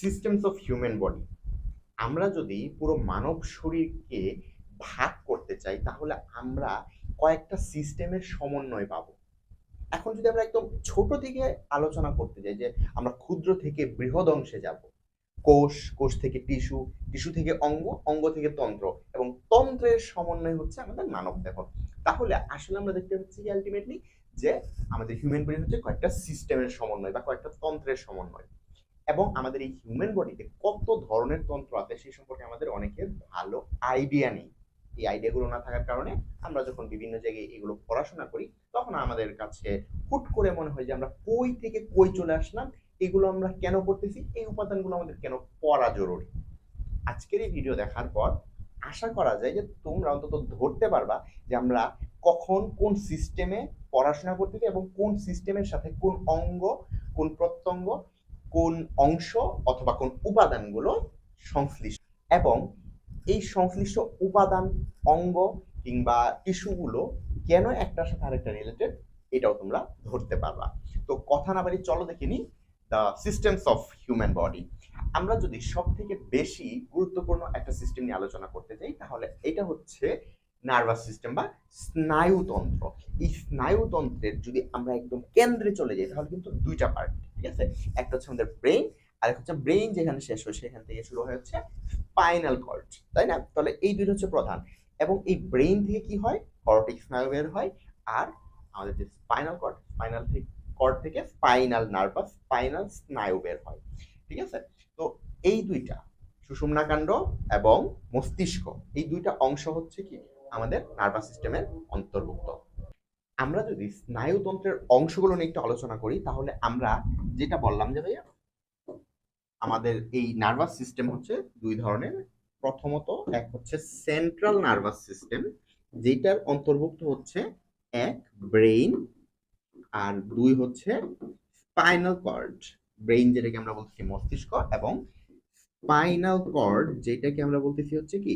Systems of human body আমরা যদি পুরো মানব শরীরকে ভাগ করতে চাই, তাহলে আমরা কয়েকটা সিস্টেমের সমন্বয় পাবো। এখন যদি আমরা একদম ছোট থেকে আলোচনা করতে যাই, যে আমরা ক্ষুদ্র থেকে বৃহৎ অংশে যাব, কোষ কোষ থেকে টিস্যু টিস্যু থেকে অঙ্গ অঙ্গ থেকে তন্ত্র, এবং তন্ত্রের সমন্বয় হচ্ছে আমাদের মানব দেহ। তাহলে আসলে আমরা দেখতে পাচ্ছি আলটিমেটলি যে আমাদের হিউম্যান বডি হচ্ছে কয়েকটা সিস্টেমের সমন্বয় বা কয়েকটা তন্ত্রের সমন্বয়। এবং আমাদের এই হিউম্যান বডিতে কত ধরনের তন্ত্র আছে সেই সম্পর্কে আমাদের অনেকের ভালো আইডিয়া নেই। এই আইডিয়াগুলো না থাকার কারণে আমরা যখন বিভিন্ন জায়গায় এগুলো পড়াশোনা করি, তখন আমাদের কাছে হুট করে মনে হয় যে আমরা কই থেকে কই চলে আসলাম, এগুলো আমরা কেন করতেছি, এই উপাদানগুলো আমাদের কেন পড়া জরুরি? আজকের এই ভিডিও দেখার পর আশা করা যায় যে তোমরা অন্তত ধরতে পারবা যে আমরা কখন কোন সিস্টেমে পড়াশোনা করতেছি এবং কোন সিস্টেমের সাথে কোন অঙ্গ, কোন প্রত্যঙ্গ কোন অংশ অথবা কোন উপাদানগুলো সংশ্লিষ্ট? এবং এই সংশ্লিষ্ট উপাদান, অঙ্গ কিংবা টিস্যুগুলো কেন একটার সাথে আরেকটা রিলেটেড এটাও তোমরা ধরতে পারবা। তো কথা না বাড়ি চলো দেখে নি the systems of human body আমরা যদি সব থেকে বেশি গুরুত্বপূর্ণ একটা সিস্টেম নিয়ে আলোচনা করতে যাই তাহলে এটা হচ্ছে নার্ভাস সিস্টেম বা স্নায়ুতন্ত্র। এই স্নায়ুতন্ত্রের যদি আমরা একদম কেন্দ্রে চলে যাই, তাহলে কিন্তু দুইটা পার্ট ঠিক আছে? একটা হচ্ছে আমাদের ব্রেন আর হচ্ছে ব্রেন যেখানে শেষ হয়, সেখান থেকে শুরু হয়ে হচ্ছে স্পাইনাল কর্ড তাই না? তাহলে এই দুইটা হচ্ছে প্রধান। এবং এই ব্রেন থেকে কি হয়? কর্টিক স্নায়ু বের হয়, আর আমাদের যে স্পাইনাল কর্ড স্পাইনাল থেকে কর্ড থেকে স্পাইনাল নার্ভাস স্পাইনাল স্নায়ু বের হয়, ঠিক আছে? তো এই দুইটা সুষুম্নাকাণ্ড এবং মস্তিষ্ক, এই দুইটা অংশ হচ্ছে কি? আমাদের নার্ভাস সিস্টেমের অন্তর্ভুক্ত। আমরা যদি স্নায়ুতন্ত্রের অংশগুলো নিয়ে একটু আলোচনা করি, তাহলে আমরা যেটা বললাম যে ভাইয়া, আমাদের এই নার্ভাস সিস্টেম হচ্ছে দুই ধরনের। প্রথমত এক হচ্ছে সেন্ট্রাল নার্ভাস সিস্টেম, যেটার অন্তর্ভুক্ত হচ্ছে এক ব্রেইন আর দুই হচ্ছে স্পাইনাল কর্ড। ব্রেইন যেটাকে আমরা বলতেছি মস্তিষ্ক এবং স্পাইনাল কর্ড যেটাকে আমরা বলতেছি হচ্ছে কি,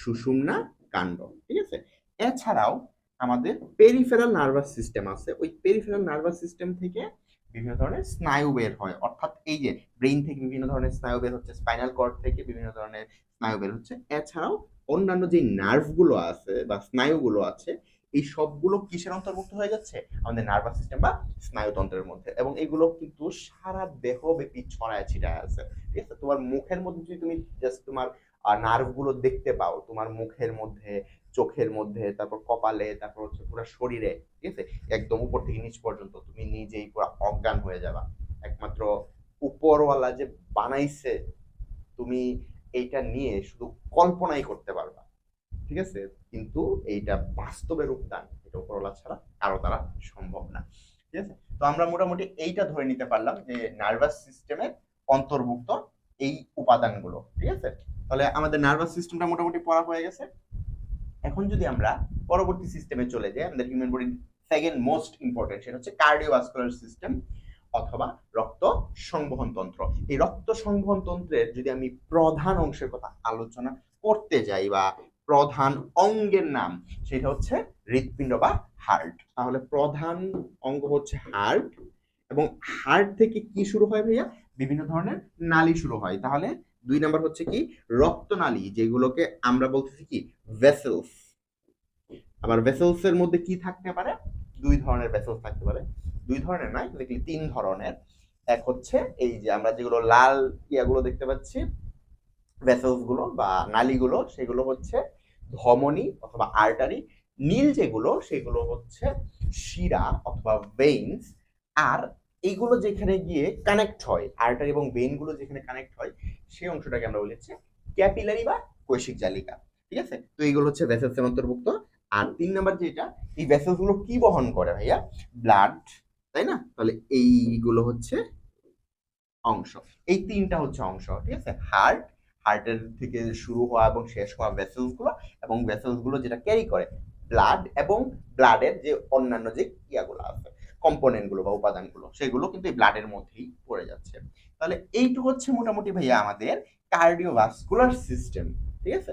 সুষুম্না কাণ্ড। ঠিক আছে? এছাড়াও আমাদের পেরিফেরাল নার্ভাস সিস্টেম আছে। ওই পেরিফেরাল নার্ভাস সিস্টেম থেকে বিভিন্ন ধরনের স্নায়ু বের হয়। অর্থাৎ এই যে ব্রেইন থেকে বিভিন্ন ধরনের স্নায়ু বের হচ্ছে স্পাইনাল কর্ড থেকে বিভিন্ন ধরনের স্নায়ু বের হচ্ছে, এছাড়াও অন্যান্য যে নার্ভগুলো আছে বা স্নায়ুগুলো আছে, এই সবগুলো কিসের অন্তর্ভুক্ত হয়ে যাচ্ছে? আমাদের নার্ভাস সিস্টেম বা স্নায়ুতন্ত্রের মধ্যে। এবং এগুলো কিন্তু সারা দেহ ব্যাপী ছড়ায়, ছিটায় আছে। ঠিক আছে? তোমার মুখের মধ্যে যদি তুমি জাস্ট তোমার নার্ভগুলো দেখতে পাও, তোমার মুখের মধ্যে চোখের মধ্যে, তারপর কপালে, তারপর হচ্ছে পুরো শরীরে, ঠিক আছে? একদম উপর থেকে নিচ পর্যন্ত। তুমি নিজেই পুরো অজ্ঞান হয়ে যাবা। একমাত্র উপরওয়ালা যে বানাইছে, তুমি এইটা নিয়ে শুধু কল্পনাই করতে পারবা। ঠিক আছে? কিন্তু এইটা বাস্তবে রূপদান এটা উপরওয়ালা ছাড়া কারও দ্বারা সম্ভব না। ঠিক আছে? তো আমরা মোটামুটি এইটা ধরে নিতে পারলাম যে নার্ভাস সিস্টেমের অন্তর্ভুক্ত এই উপাদানগুলো। ঠিক আছে? তাহলে আমাদের নার্ভাস সিস্টেমটা মোটামুটি পড়া হয়ে গেছে। এখন যদি আমরা পরবর্তী সিস্টেমে চলে যাই, আমাদের হিউম্যান বডির সেকেন্ড মোস্ট ইম্পর্টেন্ট সেটা হচ্ছে কার্ডিওভাস্কুলার সিস্টেম অথবা রক্ত সংবহন তন্ত্র। এই রক্ত সংবহন তন্ত্রের যদি আমি প্রধান অংশের কথা আলোচনা করতে যাই বা প্রধান অঙ্গের নাম, সেটা হচ্ছে হৃৎপিণ্ড বা হার্ট তাহলে প্রধান অঙ্গ হচ্ছে হার্ট এবং হার্ট থেকে কি শুরু হয় ভাইয়া? বিভিন্ন ধরনের নালী শুরু হয়। তাহলে দুই নাম্বার হচ্ছে কি? রক্তনালী, যেগুলোকে আমরা বলতেছি কি? ভেসেলস আবার ভেসেলস এর মধ্যে কি থাকতে পারে? দুই ধরনের ভেসেলস থাকতে পারে। দুই ধরনের নয় দেখলি তিন ধরনের। এক হচ্ছে এই যে আমরা যেগুলো লাল ইয়াগুলো দেখতে পাচ্ছি ভেসেলসগুলো বা নালীগুলো, সেগুলো হচ্ছে ধমনী অথবা আর্টারি নীল যেগুলো, সেগুলো হচ্ছে শিরা অথবা ভেইনস আর এইগুলো যেখানে গিয়ে কানেক্ট হয় আর্টারি এবং ভেইনগুলো যেখানে কানেক্ট হয় সেই অংশটাকে আমরা বলি হচ্ছে ক্যাপিলারি বা কৈশিক জালিকা, ঠিক আছে? তো এইগুলো হচ্ছে ভেসেলস এর অন্তর্ভুক্ত আর তিন নাম্বার যেটা, এই ভেসেলসগুলো কি বহন করে ভাইয়া? ব্লাড তাই না? তাহলে এইগুলো হচ্ছে অংশ। এই তিনটা হচ্ছে অংশ, ঠিক আছে? হার্ট হার্টের থেকে শুরু হওয়া এবং শেষ হওয়া ভেসেলসগুলো এবং ভেসেলসগুলো যেটা ক্যারি করে ব্লাড এবং ব্লাডের যে অন্যান্য যে ইয়াগুলো আছে কম্পোনেন্টগুলো বা উপাদানগুলো, সেগুলো কিন্তু এই ব্লাডের মধ্যেই পড়ে যাচ্ছে। তাহলে এইটু হচ্ছে মোটামুটি ভাইয়া আমাদের কার্ডিওভাস্কুলার সিস্টেম ঠিক আছে?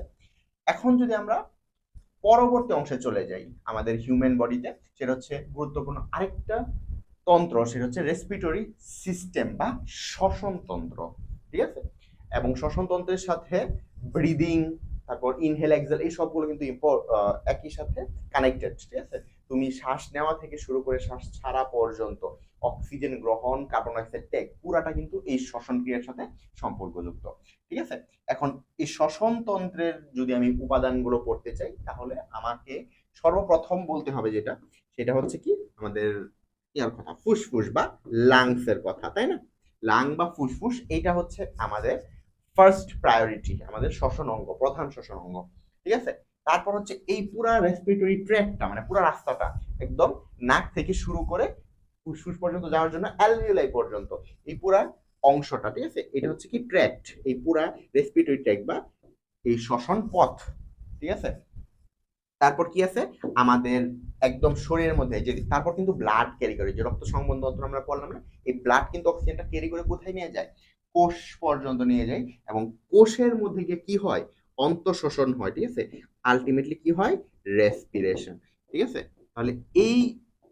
এখন যদি আমরা পরবর্তী অংশে চলে যাই আমাদের হিউম্যান বডিতে সেটা হচ্ছে গুরুত্বপূর্ণ আরেকটা তন্ত্র, সেটা হচ্ছে রেসপিটরি সিস্টেম বা শ্বসন তন্ত্র ঠিক আছে? এবং শ্বসনতন্ত্রের সাথে ব্রিদিং তারপর ইনহেল এক্সেল এই সবগুলো কিন্তু একই সাথে কানেক্টেড ঠিক আছে? তুমি শ্বাস নেওয়া থেকে শুরু করে শ্বাস ছাড়া পর্যন্ত অক্সিজেন গ্রহণ কার্বন ডাইঅক্সাইড ত্যাগ, পুরাটা কিন্তু এই শ্বসন ক্রিয়ার সাথে সম্পর্কযুক্ত, ঠিক আছে? এখন এই শ্বসন তন্ত্রের যদি আমি উপাদানগুলো পড়তে চাই, তাহলে আমাকে সর্বপ্রথম বলতে হবে যেটা, সেটা হচ্ছে কি? আমাদের ইয়ার কথা, ফুসফুস বা লাংস এর কথা, তাই না? লাং বা ফুসফুস, এটা হচ্ছে আমাদের ফার্স্ট প্রায়োরিটি আমাদের শ্বসন অঙ্গ, প্রধান শ্বসন অঙ্গ, ঠিক আছে? তারপর হচ্ছে এই পুরা রেসপিরেটরি ট্র্যাকটা মানে পুরো রাস্তাটা একদম নাক থেকে শুরু করে ফুসফুস পর্যন্ত যাওয়ার জন্য অ্যালভিওলাই পর্যন্ত, এই পুরা অংশটা, ঠিক আছে? এটা হচ্ছে কি ট্র্যাক্ট এই পুরা রেসপিরেটরি ট্র্যাক বা এই শ্বসন পথ, ঠিক আছে? তারপর কি আছে? আমাদের একদম শরীরের মধ্যে যে তারপর কিন্তু ব্লাড ক্যারি করে, যে রক্ত সংবন্ধন আমরা পড়লাম না, এই ব্লাড কিন্তু অক্সিজেনটা ক্যারি করে কোথায় নিয়ে যায়? কোষ পর্যন্ত নিয়ে যায় এবং কোষের মধ্যে গিয়ে কি হয়? অন্তঃশোষণ হয়, ঠিক আছে? আলটিমেটলি কি হয়? রেসপিরেশন ঠিক আছে? তাহলে এই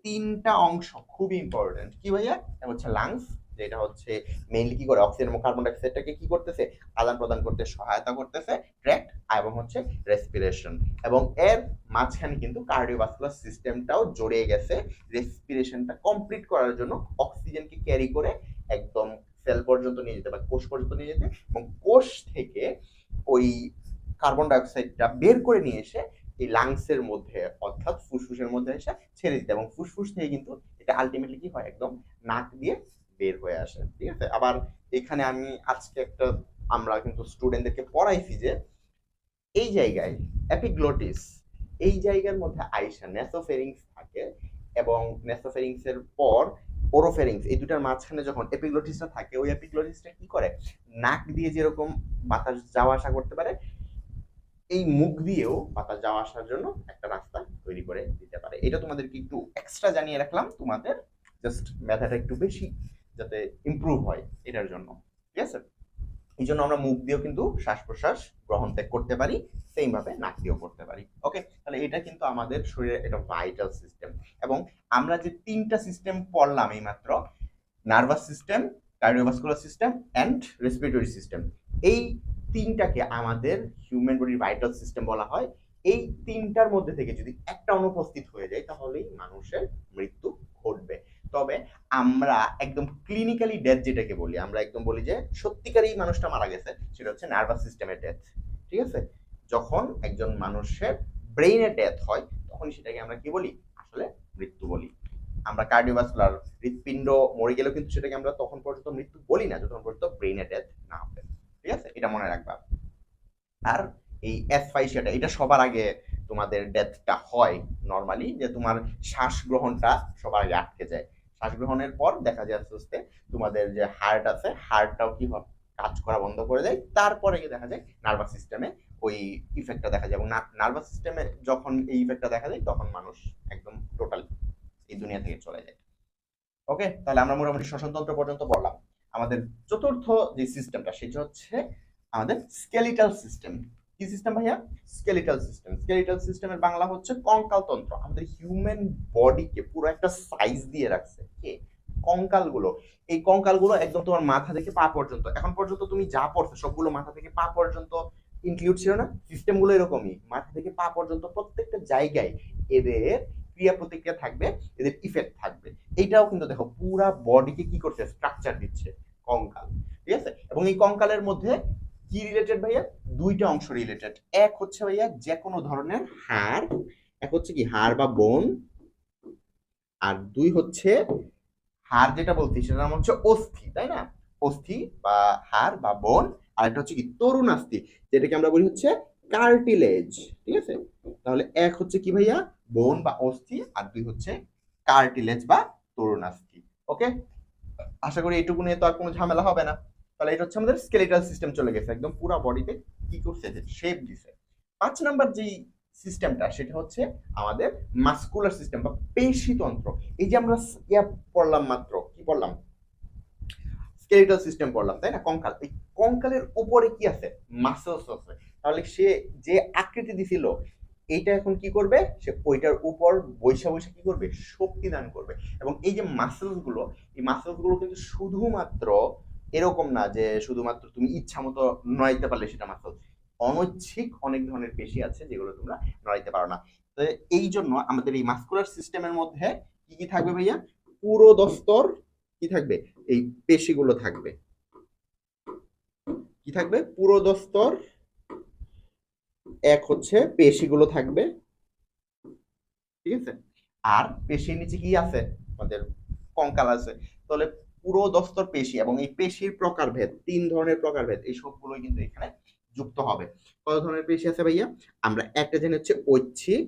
তিনটা অংশ খুবই ইম্পর্টেন্ট কি ভাইয়া? এটা হচ্ছে লাংস যেটা হচ্ছে মেইনলি কি করে? অক্সিজেন এবং কার্বন ডাইঅক্সাইডটাকে কি করতেছে? আদান প্রদান করতে সহায়তা করতেছে ট্র্যাক্ট এবং হচ্ছে রেসপিরেশন এবং এর মাঝখানে কিন্তু কার্ডিওভাস্কুলার সিস্টেমটাও জড়িয়ে গেছে। রেসপিরেশনটা কমপ্লিট করার জন্য অক্সিজেনকে ক্যারি করে একদম সেল পর্যন্ত নিয়ে যেতে বা কোষ পর্যন্ত নিয়ে যেতে এবং কোষ থেকে ওই কার্বন ডাইঅক্সাইডটা বের করে নিয়ে এসে এই লাংসের মধ্যে, অর্থাৎ ফুসফুসের মধ্যে এসে ছেড়ে দিতে এবং ফুসফুস থেকে কিন্তু এটা আলটিমেটলি কি হয়? একদম নাক দিয়ে বের হয়ে আসে, ঠিক আছে? আবার এখানে আমি আজকে একটা, আমরা কিন্তু স্টুডেন্টদেরকে পড়াইছি যে এই জায়গায় অ্যাপিগ্লোটিস এই জায়গার মধ্যে আইসা নেসোফেরিংস থাকে এবং নেসোফেরিংস এর পর ওরোফেরিংস এই দুটার মাঝখানে যখন এপিগ্লোটিসটা থাকে, ওই এপিগ্লোটিসটা কি করে? নাক দিয়ে যেরকম বাতাস যাওয়া আসা করতে পারে, এই মুখ দিয়েও বাতাস যাওয়া আসার জন্য একটা রাস্তা তৈরি করে দিতে পারে। এটা তোমাদেরকে একটু এক্সট্রা জানিয়ে রাখলাম, তোমাদের জাস্ট ব্যথাটা একটু বেশি, যাতে ইম্প্রুভ হয় এটার জন্য। ঠিক আছে এই জন্য আমরা মুখ দিয়েও কিন্তু শ্বাস প্রশ্বাস গ্রহণ ত্যাগ করতে পারি সেম ভাবে নাক দিয়েও করতে পারি। ওকে? তাহলে এটা কিন্তু আমাদের শরীরের একটা ভাইটাল সিস্টেম এবং আমরা যে তিনটা সিস্টেম পড়লাম এই মাত্র nervous system cardiovascular system and respiratory system এই তিনটাকে আমাদের হিউম্যান বডির ভাইটাল সিস্টেম বলা হয়। এই তিনটার মধ্যে থেকে যদি একটা অনুপস্থিত হয়ে যায়, তাহলেই মানুষের মৃত্যু ঘটবে। তবে আমরা একদম ক্লিনিক্যালি ডেথ যেটাকে বলি, আমরা একদম বলি যে সত্যিকারই মানুষটা মারা গেছে, সেটা হচ্ছে নার্ভাস সিস্টেমের ডেথ ঠিক আছে? যখন একজন মানুষের ব্রেইনের ডেথ হয়, তখন সেটাকে আমরা কি বলি? আসলে মৃত্যু বলি। আমরা কার্ডিওভাস্কুলার হৃৎপিণ্ড মরে গেলেও কিন্তু সেটাকে আমরা তখন পর্যন্ত মৃত্যু বলি না, যতক্ষণ পর্যন্ত ব্রেইনের ডেথ না হবে ঠিক আছে? এটা মনে রাখবা। আর এই অ্যাসফাইসিয়াটা এটা সবার আগে তোমাদের ডেথটা হয় নর্মালি যে তোমার শ্বাস গ্রহণটা সবার আগে আটকে যায়। শ্বাস গ্রহণের পর দেখা যায় আস্তে আস্তে তোমাদের যে হার্ট আছে হার্টটাও কি হয়? কাজ করা বন্ধ করে দেয়। তারপরে গিয়ে দেখা যায় নার্ভাস সিস্টেমে ওই ইফেক্টটা দেখা যায়। এবং নার্ভাস সিস্টেমে যখন এই ইফেক্টটা দেখা যায়, তখন মানুষ একদম টোটাল এই দুনিয়া থেকে চলে যায়। ওকে তাহলে আমরা মোটামুটি শ্বসনতন্ত্র পর্যন্ত পড়লাম। আমাদের চতুর্থ যে সিস্টেমটা সেটা হচ্ছে আমাদের স্কেলিটাল সিস্টেম কি সিস্টেম ভাইয়া? স্কেলিটাল সিস্টেম স্কেলিটাল সিস্টেমের বাংলা হচ্ছে কঙ্কাল তন্ত্র। আমাদের হিউম্যান বডিকে পুরো একটা সাইজ দিয়ে রাখছে, কে? কঙ্কালগুলো এই কঙ্কালগুলো একদম তোমার মাথা থেকে পা পর্যন্ত। এখন পর্যন্ত তুমি যা পড়ছো, সবগুলো মাথা থেকে পা পর্যন্ত ইনক্লুড ছিল না? সিস্টেমগুলো এরকমই। মাথা থেকে পা পর্যন্ত প্রত্যেকটা জায়গায় এদের ক্রিয়া প্রতিক্রিয়া থাকবে, এদের ইফেক্ট থাকবে। এইটাও কিন্তু দেখো, পুরা বডিকে কি করছে? স্ট্রাকচার দিচ্ছে কঙ্কাল। ঠিক আছে? এবং এই কঙ্কালের মধ্যে কি রিলেটেড ভাইয়া? দুইটা অংশ রিলেটেড এক হচ্ছে ভাইয়া যে কোনো ধরনের হাড়, এক হচ্ছে কি হাড় বা বোন আর দুই হচ্ছে হাড় যেটা বলছি সেটার নাম হচ্ছে অস্থি, তাই না? অস্থি বা হাড় বা বোন আর একটা হচ্ছে কি তরুণ আস্থি যেটাকে আমরা বলি হচ্ছে কার্টিলেজ ঠিক আছে? তাহলে এক হচ্ছে কি ভাইয়া? বোন বা অস্থি, আর দুই হচ্ছে কার্টিলেজ বা তরুণ আস্থি ওকে আশা করি এইটুকু নিয়ে তো আর কোনো ঝামেলা হবে না। তাহলে এটা হচ্ছে আমাদের স্কেলেটাল সিস্টেম চলে গেছে, একদম পুরো বডিতে কি করছে শেপ দিছে। পাঁচ নাম্বার যেই সিস্টেমটা সেটা হচ্ছে আমাদের মাস্কুলার সিস্টেম বা পেশিতন্ত্র। এই যে আমরা ইয়া পড়লাম মাত্র, কি পড়লাম? স্কেলেটাল সিস্টেম পড়লাম, তাই না? কঙ্কাল। এই কঙ্কালের উপরে কি আছে? মাসেলস আছে। তাহলে সে যে আকৃতি দিছিল, এইটা এখন কি করবে? সে ওইটার উপর বৈশা বৈশা কি করবে? শক্তি দান করবে। এবং এই যে মাসেলসগুলো, এই মাসেলসগুলো কিন্তু শুধুমাত্র এরকম না যে শুধুমাত্র তুমি ইচ্ছা মতো নড়াইতে পারলে সেটা মাসল অনৈচ্ছিক অনেক ধরনের পেশি আছে যেগুলো তোমরা নড়াইতে পারো না। তো এই জন্য আমাদের এই মাস্কুলার সিস্টেমের মধ্যে কি কি থাকবে ভাইয়া? পুরো দস্তর কি থাকবে? এই পেশিগুলো থাকবে। কি থাকবে? পুরো দস্তর এক হচ্ছে পেশিগুলো থাকবে। ঠিক আছে? আর পেশির নিচে কি আছে? আমাদের কঙ্কাল আছে। তাহলে পুরো দস্তর পেশি এবং এই পেশির প্রকারভেদ, তিন ধরনের প্রকারভেদ, এই সবগুলোই কিন্তু এখানে যুক্ত হবে। কত ধরনের পেশি আছে ভাইয়া? আমরা একটা জেনে হচ্ছে ঐচ্ছিক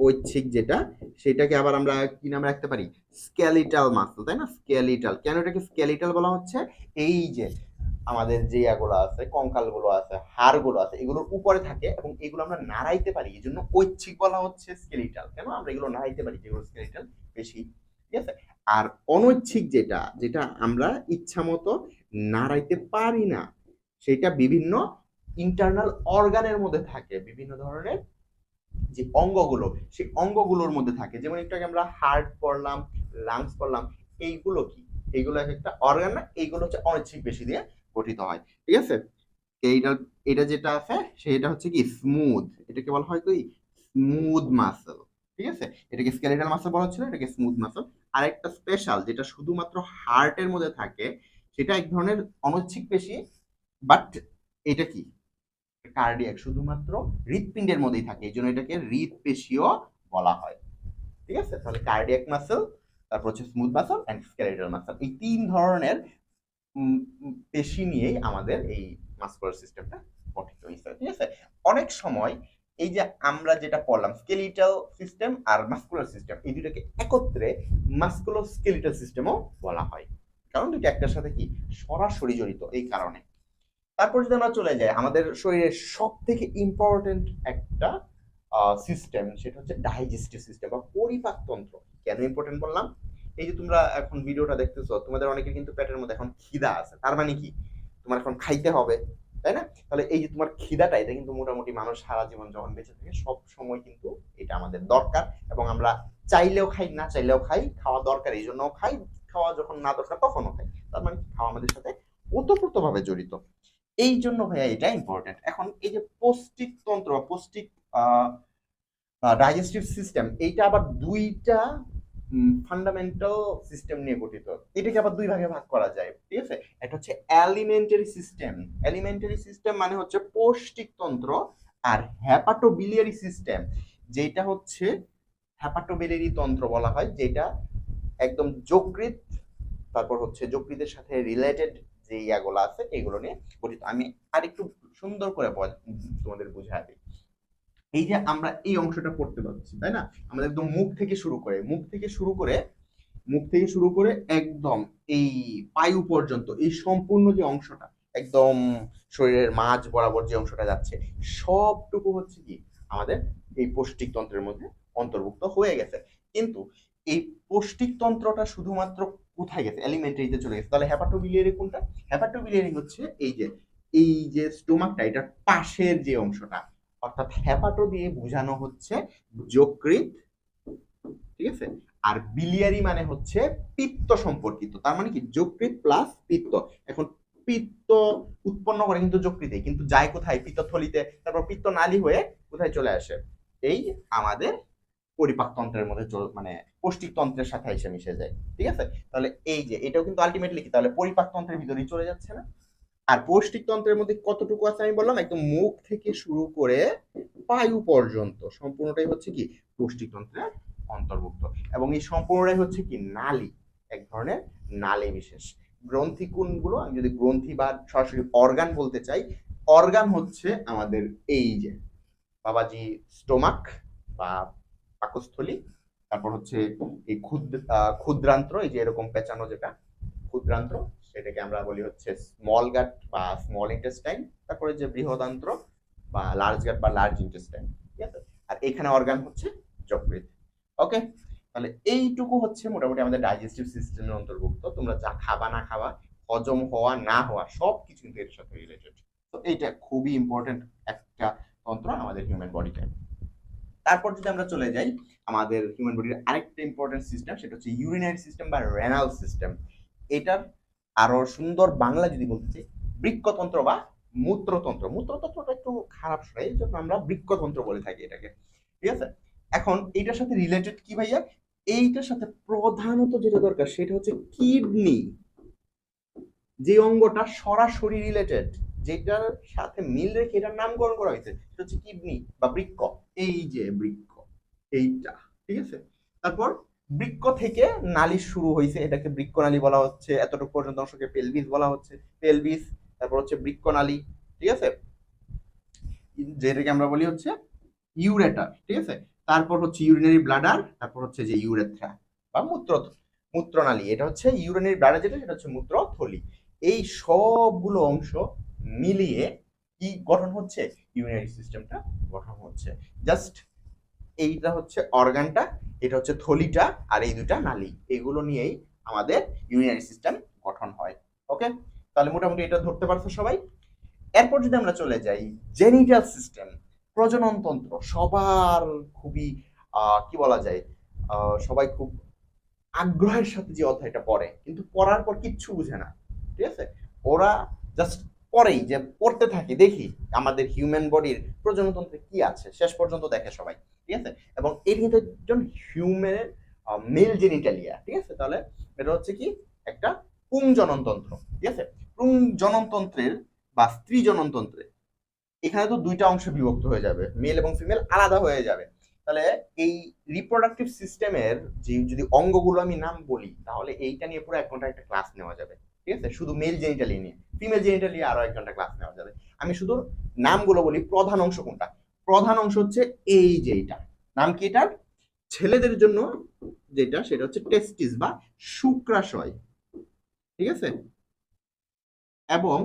ঐচ্ছিক যেটা, সেটাকে আবার আমরা কি নামে রাখতে পারি? স্কেলিটাল মাসল, তাই না? স্কেলিটাল। কেন এটাকে স্কেলিটাল বলা হচ্ছে? এই যে আমাদের যে ইয়াগুলো আছে, কঙ্কালগুলো আছে, হাড়গুলো আছে, এগুলোর উপরে থাকে এবং এগুলো আমরা নাড়াইতে পারি, এই জন্য ঐচ্ছিক বলা হচ্ছে স্কেলিটাল। কেন? আমরা এগুলো নাড়াইতে পারি, যেগুলো স্কেলিটাল বেশি ঠিক আছে? আর অনৈচ্ছিক যেটা যেটা আমরা ইচ্ছা মতো নাড়াইতে পারি না, সেটা বিভিন্ন ইন্টারনাল অর্গানের মধ্যে থাকে, বিভিন্ন ধরনের যে অঙ্গগুলো, সেই অঙ্গগুলোর মধ্যে থাকে। যেমন একটু আগে আমরা হার্ট পড়লাম লাংস পড়লাম, এইগুলো কি? এইগুলো এক একটা অর্গান না, এইগুলো হচ্ছে অনৈচ্ছিক বেশি দিয়ে গঠিত হয়। ঠিক আছে? এইটা, এটা যেটা আছে, সেটা হচ্ছে কি স্মুথ এটাকে বলা হয় কি স্মুথ মাসল ঠিক আছে? এটাকে স্কেলেটাল মাসল বলা হচ্ছিল, এটাকে স্মুথ মাসল আর একটা স্পেশাল যেটা শুধুমাত্র হার্টের মধ্যে থাকে, সেটা এক ধরনের অনৈচ্ছিক পেশি বাট এটা কি? কার্ডিয়াক শুধুমাত্র হৃৎপিণ্ডের মধ্যেই থাকে, এই জন্য এটাকে হৃৎপেশিও বলা হয়। ঠিক আছে? তাহলে কার্ডিয়াক মাসেল তারপর হচ্ছে smooth muscle and skeletal muscle এই তিন ধরনের পেশি নিয়েই আমাদের এই মাস্কুলার সিস্টেমটা গঠিত হয়েছে। ঠিক আছে? অনেক সময় এই যে আমরা যেটা পড়লাম স্কেলিটাল সিস্টেম আর মাস্কুলার সিস্টেম এই দুটাকে একত্রে মাস্কুলো স্কেলিটাল সিস্টেমও বলা হয়। কারণ দুটো একটার সাথে কি? সরাসরি জড়িত এই কারণে। তারপর যদি আমরা চলে যাই, আমাদের শরীরের সব থেকে ইম্পর্টেন্ট একটা সিস্টেম সেটা হচ্ছে ডাইজেস্টিভ সিস্টেম বা পরিপাকতন্ত্র কেন ইম্পর্টেন্ট বললাম? এই যে তোমরা এখন ভিডিওটা দেখতেছো, তোমাদের অনেকের কিন্তু পেটের মধ্যে এখন খিদা আছে। তার মানে কি? তোমার এখন খাইতে হবে। তাই না? তাহলে এই যে তোমার খিদাটা, এটা কিন্তু মোটামুটি মানুষ সারা জীবন যখন বেঁচে থাকে, সব সময় কিন্তু এটা আমাদের দরকার এবং আমরা চাইলেও খাই, না চাইলেও খাই, খাওয়া দরকার এই জন্যও খাই, খাওয়া যখন না দরকার তখনও খাই। তার মানে খাওয়া আমাদের সাথে ওতপ্রোতভাবে জড়িত। এই জন্য ভাইয়া এটা ইম্পর্টেন্ট এখন এই যে পৌষ্টিক তন্ত্র বা পৌষ্টিক ডাইজেস্টিভ সিস্টেম এইটা আবার দুইটা ফান্ডামেন্টাল সিস্টেম নিয়ে গঠিত। এটাকে আবার দুই ভাগে ভাগ করা যায়, ঠিক আছে? এটা হচ্ছে অ্যালিমেন্টারি সিস্টেম অ্যালিমেন্টারি সিস্টেম মানে হচ্ছে পৌষ্টিক তন্ত্র আর হ্যাপাটোবিলিয়ারি সিস্টেম যেটা হচ্ছে হ্যাপাটোবিলিয়ারি তন্ত্র বলা হয়, যেটা একদম যকৃত তারপর হচ্ছে যকৃতের সাথে রিলেটেড যে ইয়াগুলো আছে, এগুলো নিয়ে গঠিত। আমি আর একটু সুন্দর করে তোমাদের বুঝাই। এই যে আমরা এই অংশটা পড়তে পারছি তাই না? আমাদের একদম মুখ থেকে শুরু করে, মুখ থেকে শুরু করে, মুখ থেকে শুরু করে একদম এই পায়ু পর্যন্ত, এই সম্পূর্ণ যে অংশটা, একদম শরীরের মাঝ বরাবর যে অংশটা যাচ্ছে, সবটুকু হচ্ছে কি? আমাদের এই পৌষ্টিক তন্ত্রের মধ্যে অন্তর্ভুক্ত হয়ে গেছে। কিন্তু এই পৌষ্টিক তন্ত্রটা শুধুমাত্র কোথায় গেছে? এলিমেন্টারিতে চলে গেছে। তাহলে হ্যাপাটোবিলিয়ারি কোনটা? হ্যাপাটোবিলিয়ারি হচ্ছে এই যে এই যে স্টোমাকটা এটার পাশের যে অংশটা। অর্থাৎ হ্যাপাটো দিয়ে বোঝানো হচ্ছে যকৃত ঠিক আছে? আর বিলিয়ারি মানে হচ্ছে পিত্ত সম্পর্কিত, তার মানে কি? যকৃত প্লাস পিত্ত। এখন পিত্ত উৎপন্ন করে কিন্তু যকৃতে, কিন্তু যায় কোথায়? পিত্তথলিতে। তারপর পিত্ত নালী হয়ে কোথায় চলে আসে? এই আমাদের পরিপাকতন্ত্রের মধ্যে মানে পৌষ্টিক তন্ত্রের সাথে এসে মিশে যায়, ঠিক আছে? তাহলে এই যে, এটাও কিন্তু আলটিমেটলি কি? তাহলে পরিপাকতন্ত্রের ভিতরেই চলে যাচ্ছে না? আর পৌষ্টিক তন্ত্রের মধ্যে কতটুকু আছে আমি বললাম? একদম মুখ থেকে শুরু করে পায়ু পর্যন্ত। সম্পূর্ণটাই হচ্ছে কি? পৌষ্টিক তন্ত্রের অন্তর্ভুক্ত। এবং এই সম্পূর্ণটাই হচ্ছে কি? নালী। এক ধরনের নালী বিশেষ। গ্রন্থি আমি যদি গ্রন্থি বা সরাসরি অর্গান বলতে চাই, অর্গান হচ্ছে আমাদের এই যে বাবাজি স্টোমাক বা পাকস্থলী, তারপর হচ্ছে এই ক্ষুদ্র ক্ষুদ্রান্ত্র, এই যে এরকম পেঁচানো যেটা, ক্ষুদ্রান্ত্র সেটাকে আমরা বলি হচ্ছে স্মল গাট বা স্মল ইন্টেস্টাইন তারপরে যে বৃহদান্ত্র বা লার্জ গাট বা লার্জ ইন্টেস্টাইন ঠিক আছে? আর এখানে অর্গান হচ্ছে যকৃত ওকে তাহলে এইটুকু হচ্ছে মোটামুটি আমাদের ডাইজেস্টিভ সিস্টেমের অন্তর্ভুক্ত, তোমরা যা খাবা না খাওয়া হজম হওয়া না হওয়া সব কিছু কিন্তু এর সাথে রিলেটেড তো এইটা খুবই ইম্পর্টেন্ট একটা তন্ত্র আমাদের হিউম্যান বডিতে তারপর যদি আমরা চলে যাই, আমাদের হিউম্যান বডির আরেকটা ইম্পর্টেন্ট সিস্টেম সেটা হচ্ছে ইউরিনারি সিস্টেম বা রেনাল সিস্টেম এটার আরও সুন্দর বাংলা যদি বলতে চাই, বৃক্ষতন্ত্র বা মূত্রতন্ত্র। মূত্রতন্ত্রটা একটু খারাপ শোনায়, এই জন্য আমরা বৃক্কতন্ত্র বলে থাকি এটাকে। ঠিক আছে? এখন এইটার সাথে রিলেটেড কি ভাইয়া? এইটার সাথে প্রধানত যেটা দরকার, সেটা হচ্ছে কিডনি যে অঙ্গটা সরাসরি রিলেটেড যেটার সাথে মিল রেখে এটার নামকরণ করা হয়েছে, সেটা হচ্ছে কিডনি বা বৃক্ষ। এই যে বৃক্ষ, এইটা। ঠিক আছে? তারপর বৃক্ক থেকে নালী শুরু হয়েছে। এটাকে বৃক্কনালী বলা হচ্ছে। এতটুকু পর্যন্ত অংশকে পেলভিস বলা হচ্ছে। পেলভিস তারপর হচ্ছে বৃক্ষ বৃক্কনালী ঠিক আছে? যেটাকে আমরা বলি হচ্ছে ইউরেটার ঠিক আছে? তারপর হচ্ছে ইউরিনারি ব্লাডার তারপর হচ্ছে যে ইউরেথ্রা বা মূত্র মূত্রনালী এটা হচ্ছে ইউরিনারি ব্লাডার যেটা, সেটা হচ্ছে মূত্রথলি। এই সবগুলো অংশ মিলিয়ে কি গঠন হচ্ছে? ইউরিনারি সিস্টেমটা গঠন হচ্ছে। জাস্ট এইটা হচ্ছে অর্গানটা, এটা হচ্ছে থলিটা আর এই দুটা নালী। এগুলো নিয়েই আমাদের ইউরিনারি সিস্টেম গঠন হয়। ওকে? তাহলে মোটামুটি এটা ধরতে পারছ সবাই? এরপর যদি আমরা চলে যাই, জেনিটাল সিস্টেম, প্রজনন তন্ত্র, সবার খুবই কি বলা যায় সবাই খুব আগ্রহের সাথে যে অধ্যায়টা পড়ে, কিন্তু পড়ার পর কিচ্ছু বুঝে না। ঠিক আছে? ওরা জাস্ট পরেই যে পড়তে থাকি, দেখি আমাদের হিউম্যান বডির প্রজননতন্ত্রে কি আছে। শেষ পর্যন্ত দেখে সবাই। ঠিক আছে? এবং এর কিন্তু একজন হিউম্যানের মেল জেনিটালিয়া ঠিক আছে? তাহলে এটা হচ্ছে কি? একটা পুং জননতন্ত্র ঠিক আছে? পুং জননতন্ত্রের বা স্ত্রী জননতন্ত্রে এখানে তো দুইটা অংশ বিভক্ত হয়ে যাবে মেল এবং ফিমেল আলাদা হয়ে যাবে। তাহলে এই রিপ্রোডাক্টিভ সিস্টেমের যে, যদি অঙ্গগুলো আমি নাম বলি, তাহলে এইটা নিয়ে পুরো এক ঘণ্টা একটা ক্লাস নেওয়া যাবে, ঠিক আছে? শুধু মেল জেনিটালি নিয়ে। ফিমেল জেনিটালি আরও এক ঘণ্টা ক্লাস নেওয়া যাবে। আমি শুধু নামগুলো বলি, প্রধান অংশ কোনটা? প্রধান অংশ হচ্ছে এই যে এইটা নাম কি এটার? ছেলেদের জন্য যেটা, সেটা হচ্ছে টেস্টিস বা শুক্রাশয়। ঠিক আছে? এবং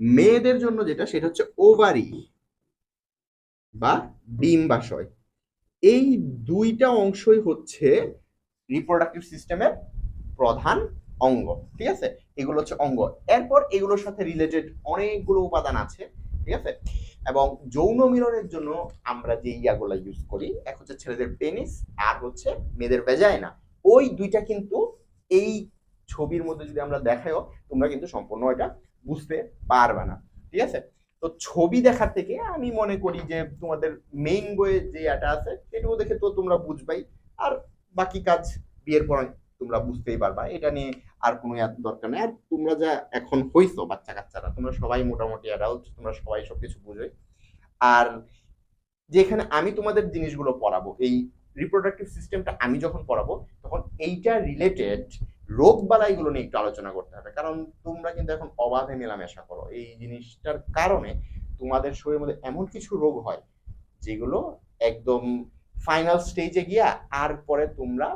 মেয়েদের জন্য যেটা, সেটা হচ্ছে ওভারি বা ডিম্বাশয় এই দুইটা অংশই হচ্ছে রিপ্রোডাক্টিভ সিস্টেমের প্রধান অঙ্গ। ঠিক আছে? এগুলো হচ্ছে অঙ্গ। এরপর এগুলোর সাথে রিলেটেড অনেকগুলো উপাদান আছে। ঠিক আছে? এবং যৌন মিলনের জন্য আমরা যে ইয়াগুলো ইউজ করি, এক হচ্ছে ছেলেদের পেনিস আর হচ্ছে মেয়েদের ভেজাইনা ওই দুইটা কিন্তু এই ছবির মধ্যে যদি আমরা দেখাইও তোমরা কিন্তু সম্পূর্ণ এটা বুঝতে পারবে না। ঠিক আছে? তো ছবি দেখার থেকে আমি মনে করি যে তোমাদের মেইন বইয়ে যে এটা আছে, সেটুকু দেখে তো তোমরা বুঝবাই। আর বাকি কাজ বিয়ের পর তোমরা বুঝতেই পারবা, এটা নিয়ে আর কোনো দরকার নেই। আর তোমরা যা এখন হইছো বাচ্চা কাচ্চারা তোমরা সবাই মোটামুটি অ্যাডাল্ট তোমরা সবাই সবকিছু বুঝোই। আর যেখানে আমি তোমাদের জিনিসগুলো পড়াবো, এই রিপ্রোডাক্টিভ সিস্টেমটা আমি যখন পড়াবো, তখন এইটা রিলেটেড রোগ বালাইগুলো নিয়ে একটু আলোচনা করতে হবে। কারণ তোমরা কিন্তু এখন অবাধে মেলামেশা করো। এই জিনিসটার কারণে তোমাদের শরীরের মধ্যে এমন কিছু রোগ হয়, যেগুলো একদম ফাইনাল স্টেজে গিয়া আর পরে তোমরা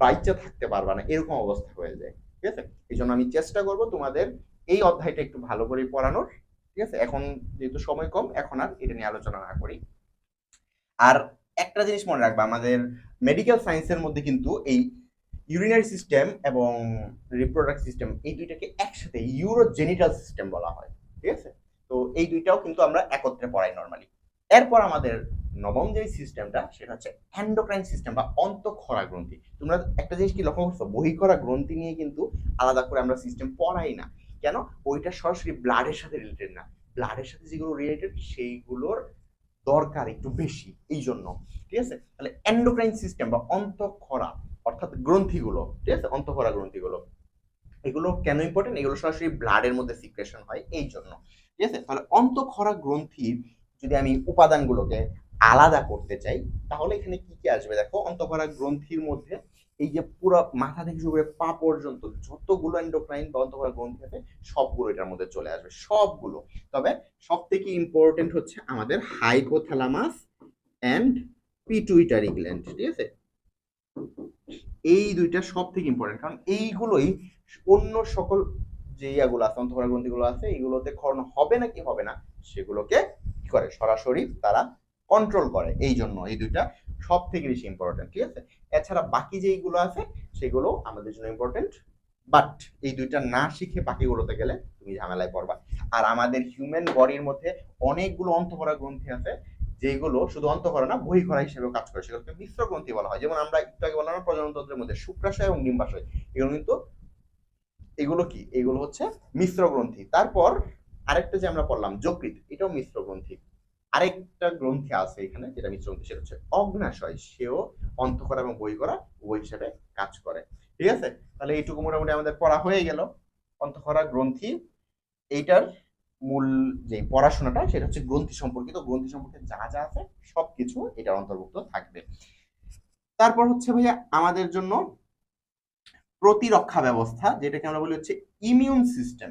বাচ্চা থাকতে পারবা না, এরকম অবস্থা হয়ে যায়, ঠিক আছে? এই জন্য আমি চেষ্টা করব তোমাদের এই অধ্যায়টা একটু ভালো করে পড়ানোর, ঠিক আছে? এখন যেহেতু সময় কম, এখন আর এটা নিয়ে আলোচনা না করি। আর একটা জিনিস মনে রাখবা, আমাদের মেডিকেল সায়েন্সের মধ্যে কিন্তু এই ইউরিনারি সিস্টেম এবং রিপ্রোডাক্ট সিস্টেম এই দুইটাকে একসাথে ইউরোজেনিটাল সিস্টেম বলা হয়, ঠিক আছে? তো এই দুইটাও কিন্তু আমরা একত্রে পড়াই নর্মালি এরপর আমাদের নবম যে সিস্টেমটা সেটা হচ্ছে অ্যান্ডোক্রাইন সিস্টেম বা অন্তঃক্ষরা গ্রন্থি। তোমরা একটা জিনিস কি লক্ষ্য করছ? বহিকরা গ্রন্থি নিয়ে কিন্তু আলাদা করে আমরা সিস্টেম পড়াই না। কেন? ওইটা সরাসরি ব্লাডের সাথে রিলেটেড না। ব্লাডের সাথে যেগুলো রিলেটেড সেইগুলোর দরকার একটু বেশি। এই জন্য। ঠিক আছে? তাহলে অ্যান্ডোক্রাইন সিস্টেম বা অন্তঃক্ষরা, অর্থাৎ গ্রন্থিগুলো, ঠিক আছে? অন্তঃক্ষরা গ্রন্থিগুলো। এগুলো কেন ইম্পর্টেন্ট এগুলো সরাসরি ব্লাডের মধ্যে সিক্রেশন হয়। এই জন্য। ঠিক আছে? তাহলে অন্তঃক্ষরা গ্রন্থির যদি আমি উপাদানগুলোকে আলাদা করতে চাই, তাহলে এখানে কি কি আসবে? দেখো অন্তঃক্ষরা গ্রন্থির মধ্যে এই যে পুরো মাথা থেকে শুরু করে পা পর্যন্ত যতগুলো এন্ডোক্রাইন বা অন্তঃক্ষরা গ্রন্থি আছে সবগুলো এটার মধ্যে চলে আসবে, সবগুলো। তবে সব থেকে ইম্পর্টেন্ট হচ্ছে আমাদের হাইপোথ্যালামাস অ্যান্ড পিটুইটারি গ্ল্যান্ড ঠিক আছে? এই দুইটা সব থেকে ইম্পর্টেন্ট কারণ এইগুলোই অন্য সকল যে ইয়াগুলো আছে অন্তঃক্ষরা গ্রন্থিগুলো আছে, এইগুলোতে ক্ষরণ হবে না কি হবে না, সেগুলোকে করে, সরাসরি তারা কন্ট্রোল করে। এই জন্য এই দুইটা সব থেকে বেশি ইম্পর্টেন্ট ঠিক আছে? এছাড়া বাকি যেইগুলো আছে, সেগুলো আমাদের জন্য ইম্পর্টেন্ট বাট এই দুইটা না শিখে বাকিগুলোতে গেলে তুমি ঝামেলায় পড়বা। আর আমাদের হিউম্যান বডির মধ্যে অনেকগুলো অন্তঃক্ষরা গ্রন্থি আছে, যেগুলো শুধু অন্তঃক্ষরা না বহিঃক্ষরা হিসেবে কাজ করে। সেগুলোকে মিশ্র গ্রন্থি বলা হয়। যেমন আমরা একটু আগে বললাম প্রজননতন্ত্রের মধ্যে শুক্রাশয় এবং ডিম্বাশয় এগুলো কিন্তু, এগুলো কি? এগুলো হচ্ছে মিশ্র গ্রন্থি। তারপর আরেকটা যে আমরা পড়লাম যকৃত এটাও মিশ্র গ্রন্থি। আরেকটা গ্রন্থি আছে এখানে যেটা মিশ্র গ্রন্থি, সেটা হচ্ছে অগ্নাশয় সেও অন্তঃকরা এবং বই করা উভয় হিসেবে কাজ করে। ঠিক আছে? তাহলে এইটুকু মোটামুটি আমাদের পড়া হয়ে গেল। অন্তঃকরা গ্রন্থি, এইটার মূল যে পড়াশোনাটা, সেটা হচ্ছে গ্রন্থি সম্পর্কিত। গ্রন্থি সম্পর্কে যা যা আছে, সবকিছু এটার অন্তর্ভুক্ত থাকবে। তারপর হচ্ছে ভাইয়া, আমাদের জন্য প্রতিরক্ষা ব্যবস্থা, যেটাকে আমরা বলি হচ্ছে ইমিউন সিস্টেম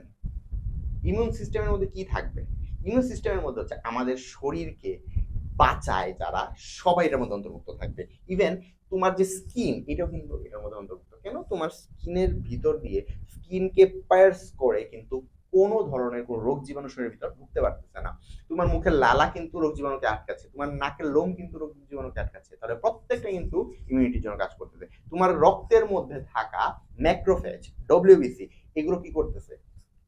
ইমিউন সিস্টেমের মধ্যে কি থাকবে? ইমিউন সিস্টেমের মধ্যে হচ্ছে আমাদের শরীরকে বাঁচায় যারা সবাই এটার মধ্যে অন্তর্ভুক্ত থাকবে। ইভেন তোমার যে স্কিন এটাও কিন্তু এটার মধ্যে অন্তর্ভুক্ত। কেন? তোমার স্কিনের ভিতর দিয়ে স্কিনকে পায়ার্স করে কিন্তু কোনো ধরনের কোনো রোগ জীবাণু শরীরের ভিতর ঢুকতে পারতেছে না। তোমার মুখের লালা কিন্তু রোগ জীবাণুকে আটকাচ্ছে, তোমার নাকের লোম কিন্তু রোগ জীবাণুকে আটকাচ্ছে। তাহলে প্রত্যেকটা কিন্তু ইমিউনিটির জন্য কাজ করতেছে। তোমার রক্তের মধ্যে থাকা ম্যাক্রোফেজ ডব্লিউবিসি এগুলো কি করতেছে?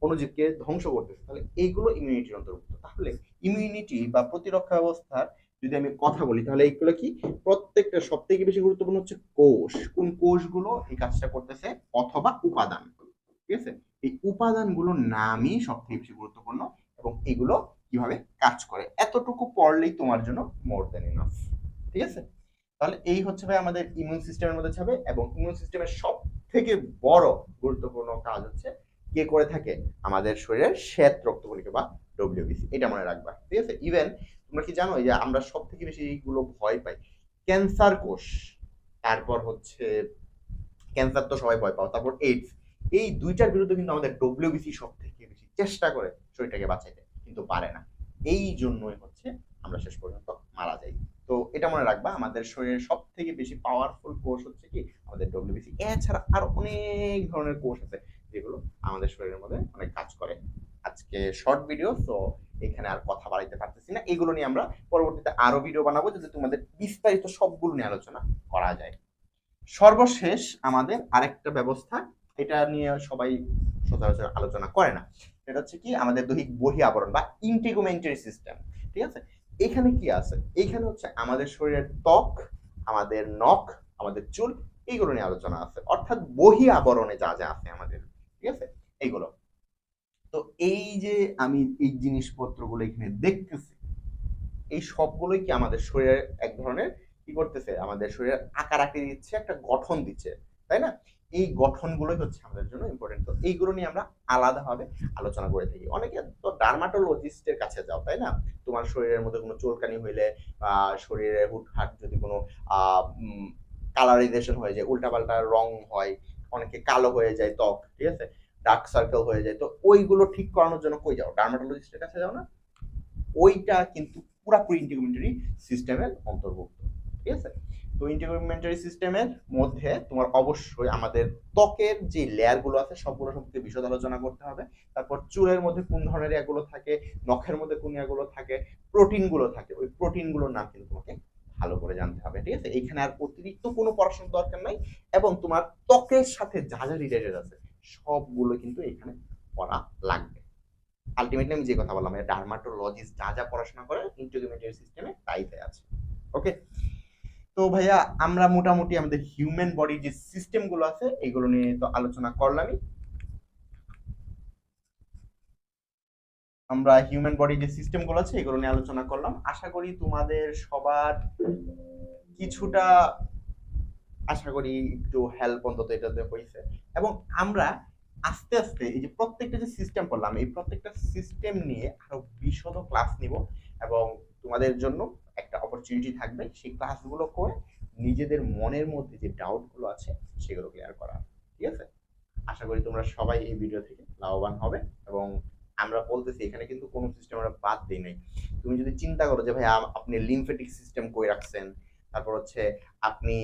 অণুজীবকে ধ্বংস করতেছে। তাহলে এইগুলো ইমিউনিটির অন্তর্ভুক্ত। তাহলে ইমিউনিটি বা প্রতিরক্ষা ব্যবস্থার যদি আমি কথা বলি, তাহলে এইগুলো কি? প্রত্যেকটা সব থেকে বেশি গুরুত্বপূর্ণ হচ্ছে কোষ। কোন কোষগুলো এই কাজটা করতেছে? অথবা উপাদান। ঠিক আছে? এই উপাদানগুলোর নামই সব থেকে বেশি গুরুত্বপূর্ণ এবং এগুলো কীভাবে কাজ করে? এতটুকু পড়লেই তোমার জন্য মোর দেন ইনাফ ঠিক আছে? তাহলে এই হচ্ছে ভাই আমাদের ইমিউন সিস্টেমের মধ্যে যাবে এবং ইমিউন সিস্টেমের সব থেকে বড় গুরুত্বপূর্ণ কাজ হচ্ছে কে করে থাকে? আমাদের শরীরের শ্বেত রক্তকণিকা বা ডব্লিউবিসি এটা মনে রাখবা, ঠিক আছে? ইভেন তোমরা কি জানো যে আমরা সব থেকে বেশি এইগুলো ভয় পাই, ক্যান্সার কোষ, তারপর হচ্ছে ক্যান্সার তো সবাই ভয় পাও, তারপর এইডস এই দুইটার বিরুদ্ধে কিন্তু আমাদের ডব্লিউবিসি সব থেকে বেশি চেষ্টা করে শরীরটাকে বাঁচাইতে, কিন্তু পারে না। এই জন্যই হচ্ছে আমরা শেষ পর্যন্ত মারা যাই। তো এটা মনে রাখবা, আমাদের শরীরের সব থেকে বেশি পাওয়ারফুল কোষ হচ্ছে কি? আমাদের ডব্লিউবিসি এছাড়া আরও অনেক ধরনের কোষ আছে। যেগুলো আমাদের শরীরের মধ্যে অনেক কাজ করে। আজকে শর্ট ভিডিও তো এখানে আর কথা বাড়াইতে পারতেছি না। এগুলো নিয়ে আমরা পরবর্তীতে আরও ভিডিও বানাবো যাতে তোমাদের বিস্তারিত সবগুলো নিয়ে আলোচনা করা যায়। সর্বশেষ আমাদের আরেকটা ব্যবস্থা, এটা নিয়ে সবাই সচরাচর আলোচনা করে না। সেটা হচ্ছে কি, আমাদের দৈহিক বহি আবরণ বা ইন্টিগুমেন্টারি সিস্টেম ঠিক আছে? এখানে কি আছে? এইখানে হচ্ছে আমাদের শরীরের ত্বক, আমাদের নখ, আমাদের চুল এইগুলো নিয়ে আলোচনা আছে। অর্থাৎ বহি আবরণে যা যা আছে আমাদের। ঠিক আছে? এইগুলো। তো এই যে আমি এই জিনিসপত্রগুলো এখানে দেখতেছি, এই সবগুলোই কি আমাদের শরীরের এক ধরনের কি করতেছে? আমাদের শরীরের আকার আঁকিয়ে দিচ্ছে, একটা গঠন দিচ্ছে, তাই না? এই গঠনগুলোই হচ্ছে আমাদের জন্য ইম্পর্টেন্ট তো এইগুলো নিয়ে আমরা আলাদাভাবে আলোচনা করে থাকি। অনেকে তো ডার্মাটোলজিস্টের কাছে যাও, তাই না? তোমার শরীরের মধ্যে কোনো চুলকানি হইলে শরীরে হুটহাট যদি কোনো কালারাইজেশন হয়ে যায় উল্টাপাল্টা রং হয় অনেকে কালো হয়ে যায় ত্বক, ঠিক আছে? ডার্ক সার্কেল হয়ে যায়। তো ওইগুলো ঠিক করানোর জন্য কই যাও? ডার্মাটোলজিস্টের কাছে যাও না? ওইটা কিন্তু পুরাপুরি ইন্টিগ্রিমেন্টারি সিস্টেমের অন্তর্ভুক্ত, ঠিক আছে? তো ইন্টিগ্রিমেন্টারি সিস্টেমের মধ্যে তোমার অবশ্যই আমাদের ত্বকের যে লেয়ারগুলো আছে, সবগুলো সম্পর্কে বিশদ আলোচনা করতে হবে। তারপর চুলের মধ্যে কোন ধরনের এগুলো থাকে, নখের মধ্যে কোন এগুলো থাকে প্রোটিনগুলো থাকে। ওই প্রোটিনগুলোর নাম কিন্তু তোমাকে ভালো করে জানতে হবে, ঠিক আছে? এখানে আর অতিরিক্ত কোনো পড়াশোনার দরকার নাই এবং তোমার ত্বকের সাথে যা যা রিলেটেড আছে সবগুলো কিন্তু এখানে পড়া লাগবে। আলটিমেটলি আমি যে কথা বললাম ডার্মাটোলজিস্ট যা যা পড়াশোনা করে ইন্টিগ্রিমেন্টারি সিস্টেমে তাই আছে ওকে তো ভাইয়া, আমরা মোটামুটি আমাদের হিউম্যান বডির যে সিস্টেমগুলো আছে, এগুলো নিয়ে তো আলোচনা করলামই। আমরা হিউম্যান বডি যে সিস্টেমগুলো আছে, এগুলো নিয়ে আলোচনা করলাম। আশা করি তোমাদের সবার কিছুটা, আশা করি একটু হেল্প অন্তত এটাতে হয়েছে এবং আমরা আস্তে আস্তে এই যে প্রত্যেকটা যে সিস্টেম করলাম, এই প্রত্যেকটা সিস্টেম নিয়ে আরও বিশদ ক্লাস নিব এবং তোমাদের জন্য একটা অপরচুনিটি থাকবে সেই ক্লাসগুলো করে নিজেদের মনের মধ্যে যে ডাউটগুলো আছে, সেগুলো ক্লিয়ার করা ঠিক আছে? আশা করি তোমরা সবাই এই ভিডিও থেকে লাভবান হবে এবং আমরা বলতেছি, এখানে কিন্তু কোনো সিস্টেম আমরা বাদ দিই নাই। তুমি যদি চিন্তা করো যে, ভাই আপনি লিমফেটিক সিস্টেম কই রাখছেন? তারপর হচ্ছে, আপনি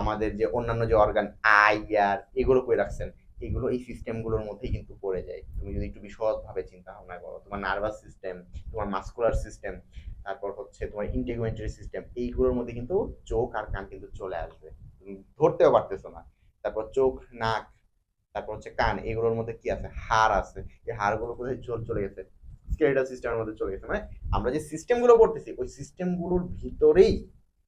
আমাদের যে অন্যান্য যে অর্গান আই আর এগুলো কই রাখছেন? এগুলো এই সিস্টেমগুলোর মধ্যেই কিন্তু পড়ে যায়। তুমি যদি একটু বিশদভাবে চিন্তা ভাবনা করো, তোমার নার্ভাস সিস্টেম তোমার মাস্কুলার সিস্টেম তারপর হচ্ছে তোমার ইন্টিগ্রেন্টারি সিস্টেম এইগুলোর মধ্যে কিন্তু চোখ আর কান কিন্তু চলে আসবে। তুমি ধরতেও পারতেছো না। তারপর চোখ, নাক তারপর হচ্ছে কান, এগুলোর মধ্যে কি আছে? হাড় আছে। এই হাড়গুলো কোথায়? চলে গেছে। স্কেলেটাল সিস্টেমের মধ্যে চলে গেছে। মানে আমরা যে সিস্টেমগুলো পড়তেছি, ওই সিস্টেমগুলোর ভিতরেই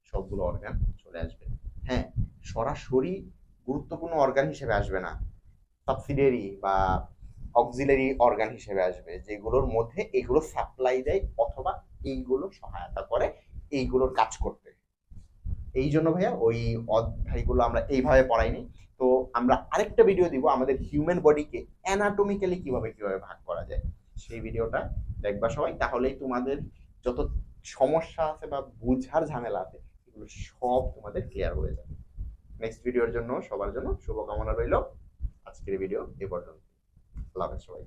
সবগুলো অর্গান চলে আসবে। হ্যাঁ সরাসরি গুরুত্বপূর্ণ অর্গান হিসেবে আসবে না। সাবসিডিয়ারি বা অক্সিলারি অর্গান হিসেবে আসবে, যেগুলোর মধ্যে এগুলো সাপ্লাই দেয় অথবা এইগুলো সহায়তা করে এইগুলোর কাজ করতে। এই জন্য ভাইয়া ওই অধ্যায়গুলো আমরা এইভাবে পড়াইনি। তো আমরা আরেকটা ভিডিও দিব আমাদের হিউম্যান বডিকে অ্যানাটমিক্যালি কীভাবে কীভাবে ভাগ করা যায়। সেই ভিডিওটা দেখবা সবাই। তাহলেই তোমাদের যত সমস্যা আছে বা বুঝার ঝামেলা আছে, এগুলো সব তোমাদের ক্লিয়ার হয়ে যাবে। নেক্সট ভিডিওর জন্য সবার জন্য শুভকামনা রইল। আজকের ভিডিও এ পর্যন্ত হাফেজ সবাই